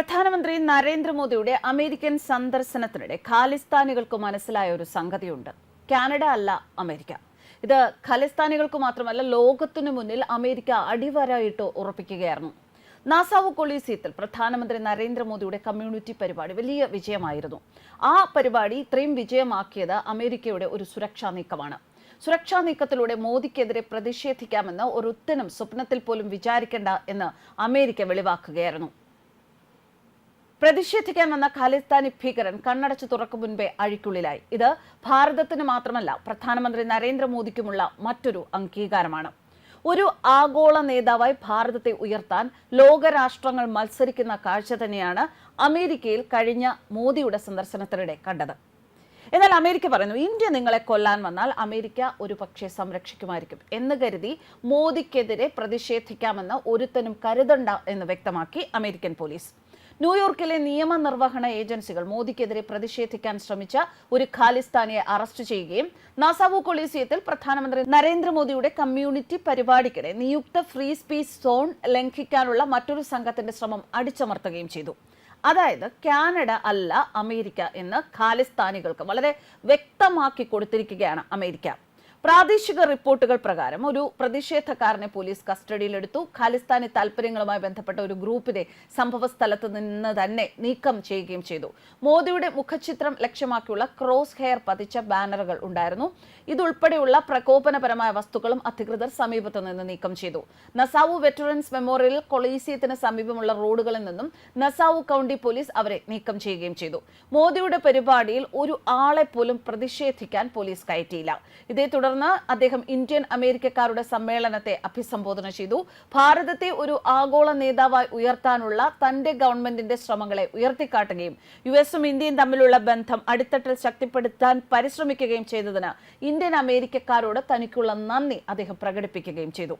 പ്രധാനമന്ത്രി നരേന്ദ്രമോദിയുടെ അമേരിക്കൻ സന്ദർശനത്തിനിടെ ഖാലിസ്ഥാനികൾക്ക് മനസ്സിലായ ഒരു സംഗതിയുണ്ട്. കാനഡ അല്ല അമേരിക്ക. ഇത് ഖാലിസ്ഥാനികൾക്ക് മാത്രമല്ല ലോകത്തിനു മുന്നിൽ അമേരിക്ക അടിവരായിട്ട് ഉറപ്പിക്കുകയായിരുന്നു. നാസാവ് കൊളീസിയത്തിൽ പ്രധാനമന്ത്രി നരേന്ദ്രമോദിയുടെ കമ്മ്യൂണിറ്റി പരിപാടി വലിയ വിജയമായിരുന്നു. ആ പരിപാടി ഇത്രയും വിജയമാക്കിയത് അമേരിക്കയുടെ ഒരു സുരക്ഷാ നീക്കമാണ്. സുരക്ഷാ നീക്കത്തിലൂടെ മോദിക്കെതിരെ പ്രതിഷേധിക്കാമെന്ന് ഒരുത്തനും സ്വപ്നത്തിൽ പോലും വിചാരിക്കേണ്ട എന്ന് അമേരിക്ക വെളിവാക്കുകയായിരുന്നു. പ്രതിഷേധിക്കാൻ വന്ന ഖാലിസ്ഥാനി ഭീകരൻ കണ്ണടച്ചു തുറക്കും മുൻപേ അഴിക്കുള്ളിലായി. ഇത് ഭാരതത്തിന് മാത്രമല്ല പ്രധാനമന്ത്രി നരേന്ദ്രമോദിക്കുമുള്ള മറ്റൊരു അംഗീകാരമാണ്. ഒരു ആഗോള നേതാവായി ഭാരതത്തെ ഉയർത്താൻ ലോകരാഷ്ട്രങ്ങൾ മത്സരിക്കുന്ന കാഴ്ച തന്നെയാണ് അമേരിക്കയിൽ കഴിഞ്ഞ മോദിയുടെ സന്ദർശനത്തിനിടെ കണ്ടത്. എന്നാൽ അമേരിക്ക പറയുന്നു ഇന്ത്യ നിങ്ങളെ കൊല്ലാൻ വന്നാൽ അമേരിക്ക ഒരു പക്ഷേ സംരക്ഷിക്കുമായിരിക്കും എന്ന് കരുതി മോദിക്കെതിരെ പ്രതിഷേധിക്കാമെന്ന് ഒരുത്തനും കരുതണ്ട എന്ന് വ്യക്തമാക്കി അമേരിക്കൻ പോലീസ്. ന്യൂയോർക്കിലെ നിയമ നിർവഹണ ഏജൻസികൾ മോദിക്കെതിരെ പ്രതിഷേധിക്കാൻ ശ്രമിച്ച ഒരു ഖാലിസ്ഥാനിയെ അറസ്റ്റ് ചെയ്യുകയും നാസാവു കൊളീസിയത്തിൽ പ്രധാനമന്ത്രി നരേന്ദ്രമോദിയുടെ കമ്മ്യൂണിറ്റി പരിപാടിക്കിടെ നിയുക്ത ഫ്രീ സ്പീച്ച് സോൺ ലംഘിക്കാനുള്ള മറ്റൊരു സംഘത്തിന്റെ ശ്രമം അടിച്ചമർത്തുകയും ചെയ്തു. അതായത് കാനഡ അല്ല അമേരിക്ക എന്ന് ഖാലിസ്ഥാനികൾക്ക് വളരെ വ്യക്തമാക്കി കൊടുത്തിരിക്കുകയാണ് അമേരിക്ക. പ്രാദേശിക റിപ്പോർട്ടുകൾ പ്രകാരം ഒരു പ്രതിഷേധക്കാരനെ പോലീസ് കസ്റ്റഡിയിലെടുത്തു. ഖാലിസ്ഥാനി താൽപര്യങ്ങളുമായി ബന്ധപ്പെട്ട ഒരു ഗ്രൂപ്പിനെ സംഭവ സ്ഥലത്ത് നിന്ന് തന്നെ നീക്കം ചെയ്യുകയും ചെയ്തു. മോദിയുടെ മുഖചിത്രം ലക്ഷ്യമാക്കിയുള്ള ക്രോസ് ഹെയർ പതിച്ച ബാനറുകൾ ഉണ്ടായിരുന്നു. ഇതുൾപ്പെടെയുള്ള പ്രകോപനപരമായ വസ്തുക്കളും അധികൃതർ സമീപത്തു നിന്ന് നീക്കം ചെയ്തു. നസാവു വെറ്ററൻസ് മെമ്മോറിയൽ കൊളീസിയത്തിന് സമീപമുള്ള റോഡുകളിൽ നിന്നും നസാവു കൗണ്ടി പോലീസ് അവരെ നീക്കം ചെയ്യുകയും ചെയ്തു. മോദിയുടെ പരിപാടിയിൽ ഒരു ആളെ പോലും പ്രതിഷേധിക്കാൻ പോലീസ് കയറ്റിയില്ല. ഇതേ തുടർന്ന് അദ്ദേഹം ഇന്ത്യൻ അമേരിക്കക്കാരുടെ സമ്മേളനത്തെ അഭിസംബോധന ചെയ്തു. ഭാരതത്തെ ഒരു ആഗോള നേതാവായി ഉയർത്താനുള്ള തന്റെ ഗവൺമെന്റിന്റെ ശ്രമങ്ങളെ ഉയർത്തിക്കാട്ടുകയും യു എസും ഇന്ത്യയും തമ്മിലുള്ള ബന്ധം അടിത്തട്ടിൽ ശക്തിപ്പെടുത്താൻ പരിശ്രമിക്കുകയും ചെയ്തതിന് ഇന്ത്യൻ അമേരിക്കക്കാരോട് തനിക്കുള്ള നന്ദി അദ്ദേഹം പ്രകടിപ്പിക്കുകയും ചെയ്തു.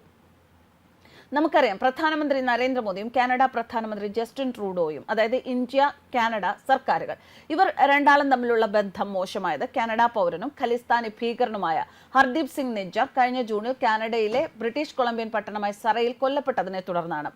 നമുക്കറിയാം പ്രധാനമന്ത്രി നരേന്ദ്രമോദിയും കാനഡ പ്രധാനമന്ത്രി ജസ്റ്റിൻ ട്രൂഡോയും അതായത് ഇന്ത്യ കാനഡ സർക്കാരുകൾ. ഇവർ രണ്ടാളും തമ്മിലുള്ള ബന്ധം മോശമായത് കാനഡ പൗരനും ഖലിസ്ഥാനി ഭീകരനുമായ ഹർദീപ് സിംഗ് നിജ്ജർ കഴിഞ്ഞ ജൂണിൽ കാനഡയിലെ ബ്രിട്ടീഷ് കൊളംബിയൻ പട്ടണമായ സറയിൽ കൊല്ലപ്പെട്ടതിനെ തുടർന്നാണ്.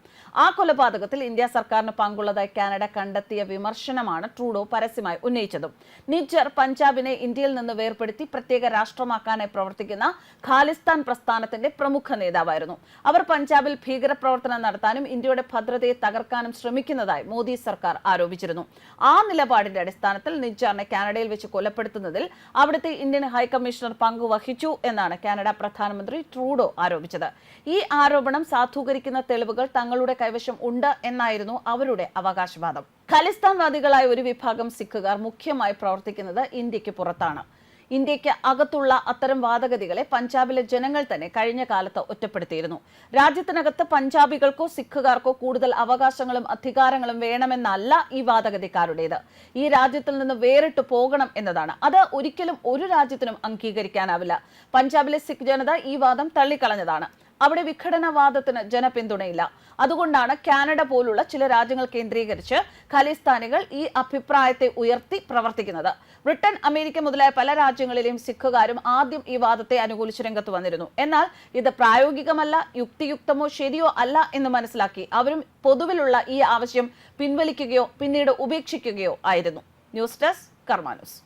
ആ കൊലപാതകത്തിൽ ഇന്ത്യ സർക്കാരിന് പങ്കുള്ളതായി കാനഡ കണ്ടെത്തിയ വിമർശനമാണ് ട്രൂഡോ പരസ്യമായി ഉന്നയിച്ചതും. നിജ്ജർ പഞ്ചാബിനെ ഇന്ത്യയിൽ നിന്ന് വേർപെടുത്തി പ്രത്യേക രാഷ്ട്രമാക്കാനായി പ്രവർത്തിക്കുന്ന ഖാലിസ്ഥാൻ പ്രസ്ഥാനത്തിന്റെ പ്രമുഖ നേതാവായിരുന്നു. അവർ പഞ്ചാബിൽ ഭീകരപ്രവർത്തനം നടത്താനും ഇന്ത്യയുടെ ഭദ്രതയെ തകർക്കാനും ശ്രമിക്കുന്നതായി മോദി സർക്കാർ ആരോപിച്ചിരുന്നു. ആ നിലപാടിന്റെ അടിസ്ഥാനത്തിൽ നിജാറിനെ കാനഡയിൽ വെച്ച് കൊലപ്പെടുത്തുന്നതിൽ അവിടുത്തെ ഇന്ത്യൻ ഹൈക്കമ്മീഷണർ പങ്കുവഹിച്ചു എന്നാണ് കാനഡ പ്രധാനമന്ത്രി ട്രൂഡോ ആരോപിച്ചത്. ഈ ആരോപണം സാധൂകരിക്കുന്ന തെളിവുകൾ തങ്ങളുടെ കൈവശം ഉണ്ട് എന്നായിരുന്നു അവരുടെ അവകാശവാദം. ഖലിസ്ഥാൻവാദികളായ ഒരു വിഭാഗം സിഖുകാർ മുഖ്യമായി പ്രവർത്തിക്കുന്നത് ഇന്ത്യയ്ക്ക് പുറത്താണ്. ഇന്ത്യയ്ക്ക് അകത്തുള്ള അത്തരം വാദഗതികളെ പഞ്ചാബിലെ ജനങ്ങൾ തന്നെ കഴിഞ്ഞ കാലത്ത് ഒറ്റപ്പെടുത്തിയിരുന്നു. രാജ്യത്തിനകത്ത് പഞ്ചാബികൾക്കോ സിഖുകാർക്കോ കൂടുതൽ അവകാശങ്ങളും അധികാരങ്ങളും വേണമെന്നല്ല ഈ വാദഗതിക്കാരുടേത്. ഈ രാജ്യത്തിൽ നിന്ന് വേറിട്ട് പോകണം എന്നതാണ്. അത് ഒരിക്കലും ഒരു രാജ്യത്തിനും അംഗീകരിക്കാനാവില്ല. പഞ്ചാബിലെ സിഖ് ജനത ഈ വാദം തള്ളിക്കളഞ്ഞതാണ്. അവിടെ വിഘടനവാദത്തിന് ജനപിന്തുണയില്ല. അതുകൊണ്ടാണ് കാനഡ പോലുള്ള ചില രാജ്യങ്ങൾ കേന്ദ്രീകരിച്ച് ഖലിസ്ഥാനികൾ ഈ അഭിപ്രായത്തെ ഉയർത്തി പ്രവർത്തിക്കുന്നത്. ബ്രിട്ടൻ അമേരിക്ക മുതലായ പല രാജ്യങ്ങളിലെയും സിഖുകാരും ആദ്യം ഈ വാദത്തെ അനുകൂലിച്ച് രംഗത്ത് വന്നിരുന്നു. എന്നാൽ ഇത് പ്രായോഗികമല്ല യുക്തിയുക്തമോ ശരിയോ അല്ല എന്ന് മനസ്സിലാക്കി അവരും പൊതുവിലുള്ള ഈ ആവശ്യം പിൻവലിക്കുകയോ പിന്നീട് ഉപേക്ഷിക്കുകയോ ആയിരുന്നു. News desk കർമാനുസ്.